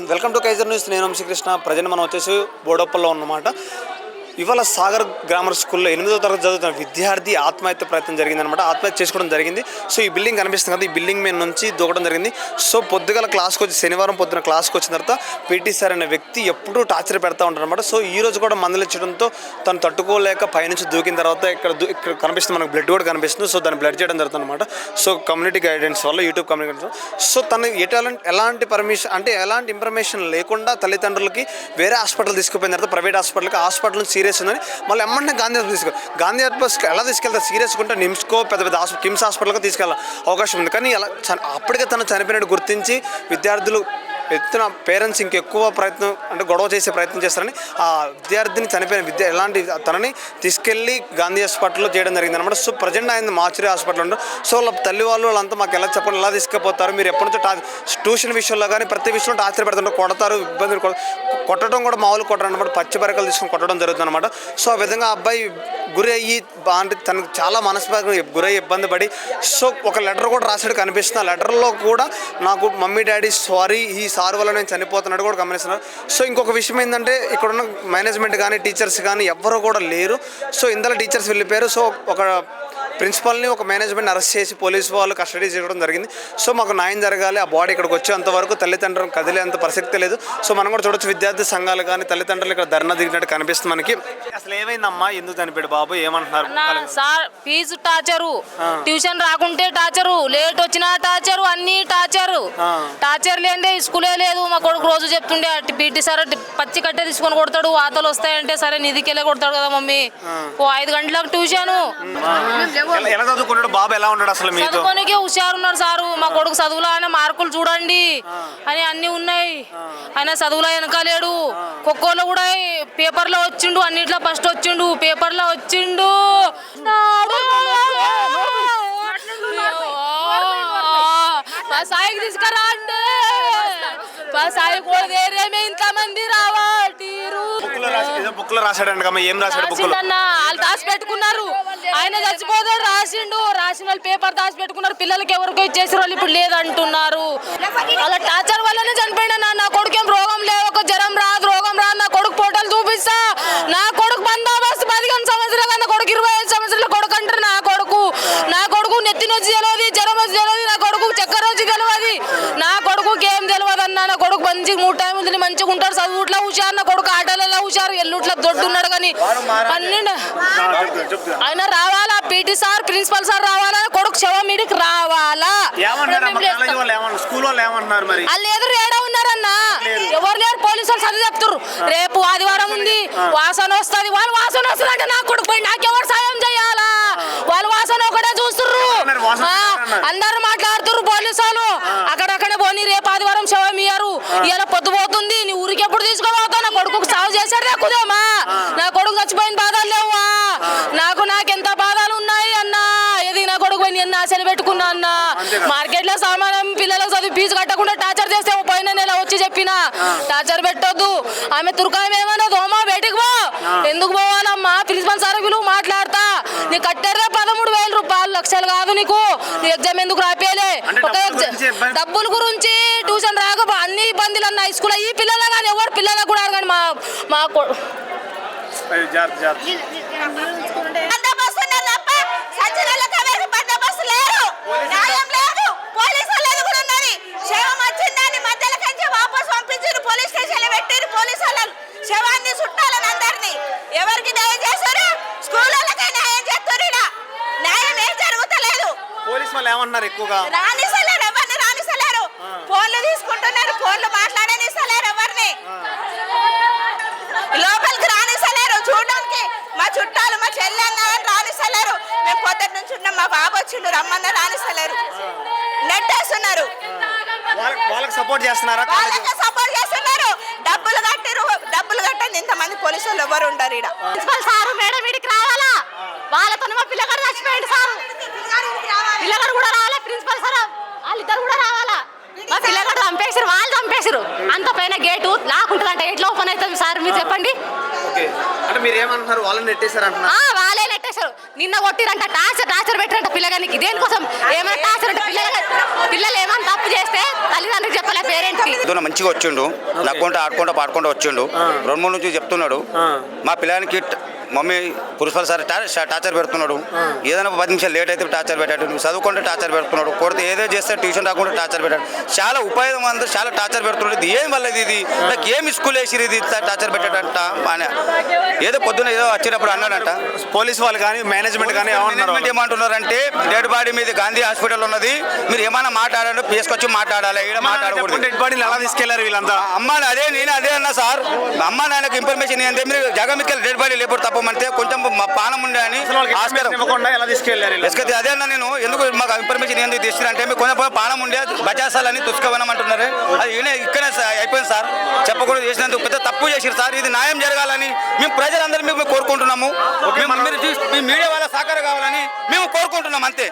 Welcome to Kaiser news నేను Srikrishna. Present మనం వచ్చేసి బోడప్పల్లో ఉన్నమాట ఇవాళ సాగర్ గ్రామర్ స్కూల్లో ఎనిమిదో తరగతి చదువుతున్న విద్యార్థి ఆత్మహత్య ప్రయత్నం జరిగిందనమాట ఆత్మహత్య చేసుకోవడం జరిగింది. సో ఈ బిల్డింగ్ కనిపిస్తుంది కదా ఈ బిల్డింగ్ మీద నుంచి దూకడం జరిగింది. సో పొద్దుగల క్లాస్కి వచ్చి శనివారం పొద్దున క్లాస్కి వచ్చిన తర్వాత పీటీ సార్ అనే వ్యక్తి ఎప్పుడూ టార్చర్ పెడతా ఉంటారనమాట సో ఈ రోజు కూడా మందలించడంతో తను తట్టుకోలేక పైనుంచి దూకిన తర్వాత ఇక్కడ దూ- ఇక్కడ కనిపిస్తుంది మనకు బ్లడ్ కూడా కనిపిస్తుంది. సో దాన్ని బ్లడ్ చేయడం జరుగుతుంది అనమాట సో కమ్యూనిటీ గైడెన్స్ వల్ల యూట్యూబ్ కమ్యూనిటీ సో తను ఎటువంటి ఎలాంటి పర్మిషన్ అంటే ఎలాంటి ఇన్ఫర్మేషన్ లేకుండా తల్లిదండ్రులకి వేరే హాస్పిటల్ తీసుకుపోయిన తర్వాత ప్రైవేట్ హాస్పిటల్కి హాస్పిటల్ సీరియస్ ఉందని మళ్ళీ ఎమ్మంటే గాంధీ హాస్పిటల్ తీసుకెళ్ళి గాంధీ హాస్పిటల్కి ఎలా తీసుకెళ్తారు సీరియస్ ఉంటే నిమ్స్కో పెద్ద పెద్ద హాస్పిటల్ కిమ్స్ హాస్పిటల్కి తీసుకెళ్ళాలి. అవకాశం ఉంది. కానీ అలా అప్పటికే తను చనిపోయినట్టు గుర్తించి విద్యార్థులు ఎత్తున పేరెంట్స్ ఇంకెక్కువ ప్రయత్నం అంటే గొడవ చేసే ప్రయత్నం చేస్తారని ఆ విద్యార్థిని చనిపోయిన విద్య ఎలాంటి తనని తీసుకెళ్ళి గాంధీ హాస్పిటల్లో చేయడం జరిగింది అనమాట సో ప్రజెంట్ ఆయన మాచురి హాస్పిటల్ ఉండరు సో వాళ్ళ తల్లి వాళ్ళు వాళ్ళంతా మాకు ఎలా చెప్పండి ఎలా తీసుకుపోతారు? మీరు ఎప్పటి నుంచో టా ట్యూషన్ విషయంలో కానీ ప్రతి విషయంలో టార్చర్ పెడుతుంటారు కొడతారు ఇబ్బందులు కొట్టడం కూడా మామూలు కొట్టడం అనమాట పచ్చి బరకలు తీసుకొని కొట్టడం జరుగుతుంది అనమాట సో ఆ విధంగా అబ్బాయి గురి అయ్యి బా- అంటే తనకు చాలా మనస్పర్ధ గురై ఇబ్బంది పడి సో ఒక లెటర్ కూడా రాసాడు కనిపిస్తుంది. ఆ లెటర్లో కూడా నాకు మమ్మీ డాడీ సారీ ఈ సార్ వల్ల నేను చనిపోతున్నాడు కూడా గమనిస్తున్నారు. సో ఇంకొక విషయం ఏంటంటే ఇక్కడ ఉన్న మేనేజ్మెంట్ కానీ టీచర్స్ కానీ ఎవ్వరూ కూడా లేరు. సో ఇందులో టీచర్స్ వెళ్ళిపోయారు. సో ఒక ప్రిన్సిపల్ని ఒక మేనేజ్మెంట్ అరెస్ట్ చేసి పోలీసు వాళ్ళు కస్టడీ చేయడం జరిగింది. సో మాకు న్యాయం జరగాలి. ఆ బాడీ ఇక్కడికి వచ్చేంత వరకు తల్లిదండ్రులు కదిలేంత ప్రసక్తి లేదు. సో మనం కూడా చూడొచ్చు విద్యార్థి సంఘాలు కానీ తల్లిదండ్రులు ఇక్కడ ధర్నా దిగినట్టు కనిపిస్తుంది మనకి. అసలు ఏమైందమ్మా? ఎందుకు చనిపోయాడు బాబు? ఏమంటున్నారు? Sir fees torture. ట్యూషన్ రాకుంటే టార్చరు. లేట్ వచ్చినా టార్చరు. అన్ని టార్చరు. ఆ. టార్చర్ లేదే స్కూలే లేదు. మా కొడుకు రోజు చెప్తుండే పీటీ సార్ పచ్చి కట్టే తీసుకొని కొడతాడు వాతలు వస్తాయంటే సరే నిధికెళ్ళే కొడతాడు కదా మమ్మీ. ఓ ఐదు గంటలకు ట్యూషను. ఎలా- ఎలా చదువుకున్నాడు బాబు? ఎలా ఉన్నాడు అసలు మీతో? చదువుకోనికే హుషారున్నారు సారు. మా కొడుకు చదువులో ఆయన మార్కులు చూడండి. అని అన్ని ఉన్నాయి. ఆయన చదువులో వెనకాలేడు. ఖోఖోలో కూడా పేపర్లో వచ్చిండు అన్నిట్లో ఫస్ట్ వచ్చిండు పేపర్లో వచ్చిండు. నాడు. మా సాయికి తీసుకురా అంటే మా సాయి కూడా వేరేమే ఇంతమంది రావాటీరు బుక్లో రాసి ఏదో బుక్లో రాశాడంట అమ్మ ఏం రాశాడు బుక్లో రాసిండన్న వాళ్ళు దాచి పెట్టుకున్నారు. ఆయన చచ్చిపోతాడు రాసిండు రాసిన వాళ్ళు పేపర్ దాచి పెట్టుకున్నారు. పిల్లలకి ఎవరికో ఇచ్చేసి వాళ్ళు ఇప్పుడు లేదంటున్నారు. వాళ్ళ టార్చర్ వల్లనే చనిపోయినా నా నా కొడుకు ఏం రోగం లేదు ఒక జ్వరం రాదు రోగం రాదు నా కొడుకు ఫోటోలు చూపిస్తా నా కొడుకు బందోబస్తు పదిహేను సంవత్సరాలు నా కొడుకు ఇరవై ఐదు సంవత్సరాల కొడుకు అంటారు నా కొడుకు నా కొడుకు నెత్తి నొచ్చి తెలియదు జ్వరం వచ్చి తెలియదు నా కొడుకు చక్కెర వచ్చి తెలియదు నా కొడుకుకి ఏం తెలియదు అన్న నా కొడుకు మంచిగా మూడు టైం ఉంది మంచిగా ఉంటాడు చదువుట్లా హుషారు నా కొడుకు ఆటలలో హుషారు ఎల్లుట్లా దొడ్డున్నాడు కానీ పన్నెండు. ఆయన రావాలా? పీటీ సార్ ప్రిన్సిపల్ సార్ రావాలా? కొడుకు శవం మీడికి రావాలా. వాళ్ళు వాళ్ళు ఎదురు ఏడా ఉన్నారన్న. ఎవరు లేరు? పోలీసులు చదివి చెప్తారు రేపు ఆదివారం ఉంది. వాసన వస్తుంది. వాళ్ళు వాసన వస్తుంది అంటే నా కొడుకు పోయి నాకెవరు సాయం చేయాలా? వాళ్ళు వాసన ఒకటే చూస్తుర్రు. అన్నారు. అందరు మాట్లాడుతుర్రు పోలీసు వాళ్ళు అక్కడక్కడే పోనీ రేపు ఆదివారం శవం ఇయ్యారు ఇలా పొద్దు పోతుంది నీ ఊరికి ఎప్పుడు తీసుకోబోతావు నా కొడుకు సాగు చేశాడు రేకుదేమా నా కొడుకు చచ్చిపోయిన బాధలు లేవా? నాకు నాకెంత బాధలు ఉన్నాయి అన్నా? ఇది నా కొడుకు పోయి ఎన్ని ఆశలు పెట్టుకున్నా అన్న? మార్కెట్లో సామానం పిల్లలకు చదివి ఫీజు కట్టకుండా టార్చర్ చేస్తే పోయిన నెల వచ్చి చెప్పిన? టార్చర్ పెట్టొద్దు. ఆమె తుర్కాయం ఏమన్నది ఓమా బయటికి పో. ఎందుకు పోవాలమ్మా? ప్రిన్సిపల్ సార్ పిలువు మాట్లాడతా. నీ కట్టారుగా పదమూడు వేల రూపాయలు. లక్షలు కాదు నీకు. నీ ఎగ్జామ్ ఎందుకు రాపేలే ఒక డబ్బుల గురించి అన్ని ఇబ్బందులు అన్న స్కూల్ ఈ పిల్లలు కానీ ఎవరు పిల్లలకు కూడా కానీ మా మా శవాన్ని చుట్టాలని అందరినీ. ఎవరికి న్యాయం న్యాయం చేస్తారు. న్యాయం ఏం జరుగుతలేదు. పోలీస్ వాళ్ళు ఏమన్నారు ఎక్కువగా? ఫోన్లు తీసుకుంటున్నారు. ఫోన్లు మాట్లాడనిస్తలేరు ఎవరిని. లోపలికి రానిస్తలేరు. చూడడానికి మా చుట్టాలు మా చెల్లెన్న రానిస్తలేరు. మేము పొద్దున్న నుంచి ఉన్నాం. మా బాబు వచ్చిండు. రమ్మన్న రానిస్తలేరు. నెట్టేస్తున్నారు. వాళ్ళకి వాళ్ళకి సపోర్ట్ చేస్తున్నారా? వాళ్ళకే సపోర్ట్ చేస్తున్నారు. డబ్బులు కట్టిరు. డబ్బులు కట్టండి. ఇంతమంది పోలీసు వాళ్ళు ఎవరు ఉండరు ఈడ. ప్రిన్సిపల్ సారు మేడం వీడికి రావాలా? వాళ్ళతో మా పిల్లగాడు చచ్చిపోయింది సారు పిల్లగాడు కూడా రావాలా ప్రిన్సిపల్ సార్ వాళ్ళిద్దరు కూడా రావాలా మా పిల్లగాడు చంపేసారు వాళ్ళు చంపేసారు అంత గేటు లాకుంటుందంట ఎట్లా ఓపెన్ అవుతుంది సార్? మీరు చెప్పండి. ఓకే. అంటే మీరు ఏమంటున్నారు వాళ్ళని నెట్టేశారు అంటున్నారు ఆ వాళ్ళే నెట్టేశారు. నిన్న కొట్టిరంట టార్చర్ టార్చర్ పెట్టారంట పిల్లగానికి. దేనికోసం? ఏమైనా టార్చర్ అంటే పిల్లలు పిల్లలు ఏమన్నా తప్పు చేస్తే తల్లిదండ్రులకు చెప్పలే పేరెంట్స్కి మంచిగా వచ్చిండు. నక్కుంటా ఆడుకుంటా పాడుకుంటా వచ్చిండు. రెండు మూడు నుంచి చెప్తున్నాడు. మా పిల్లానికి ట- మమ్మీ ప్రిన్సిపల్ సార్ టార్చర్ పెడుతున్నాడు. ఏదైనా పది నిమిషాలు లేట్ అయితే టార్చర్ పెట్టాడు. నువ్వు చదువుకుంటే టార్చర్ పెడుతున్నాడు. కొడితే ఏదో చేస్తే ట్యూషన్ రాకుండా టార్చర్ పెట్టాడు. చాలా ఉపయోగం అంతా చాలా టార్చర్ పెడుతున్నాడు. ఇది ఏం వల్ల ఇది? నాకు ఏమి స్కూల్ వేసిరు ఇది? టార్చర్ పెట్టాడంట అని. ఏదో పొద్దున ఏదో వచ్చినప్పుడు అన్నాడంట. పోలీస్ వాళ్ళు కానీ మేనేజ్మెంట్ కానీ మేనేజ్మెంట్ ఏమంటున్నారంటే డెడ్ బాడీ మీద గాంధీ హాస్పిటల్ ఉన్నది. మీరు ఏమైనా మాట్లాడాలి తీసుకొచ్చి మాట్లాడాలి. ఈడ మాట్లాడకూడదు. డెడ్ బాడీని ఎలా తీసుకెళ్ళారు వీళ్ళంతా? అమ్మ అదే నేను అదే అన్నా సార్. అమ్మ నాయనకు ఇన్ఫర్మేషన్ ఏంటంటే మీరు జగమికల్ డెడ్ బాడీ లేకపోతే తప్పమంటే కొంచెం మా పానం ఉండే అని ఆస్కారం. అదే అన్న నేను ఎందుకు మాకు ఇన్ఫర్మేషన్ ఎందుకు తీసిరంటే మీరు కొంచెం పానం ఉండే బచాసాలని తుసుకోవనమంటున్నారు. అది ఇక్కడే అయిపోయింది సార్. చెప్పకూడదు చేసినందుకు పెద్ద తప్పు చేసిరు సార్. ఇది న్యాయం జరగాలని మేము ప్రజలందరూ మేము కోరుకుంటున్నాము. మేము- మీరు మీడియా వాళ్ళ సహకారం కావాలని మేము కోరుకుంటున్నాం అంతే.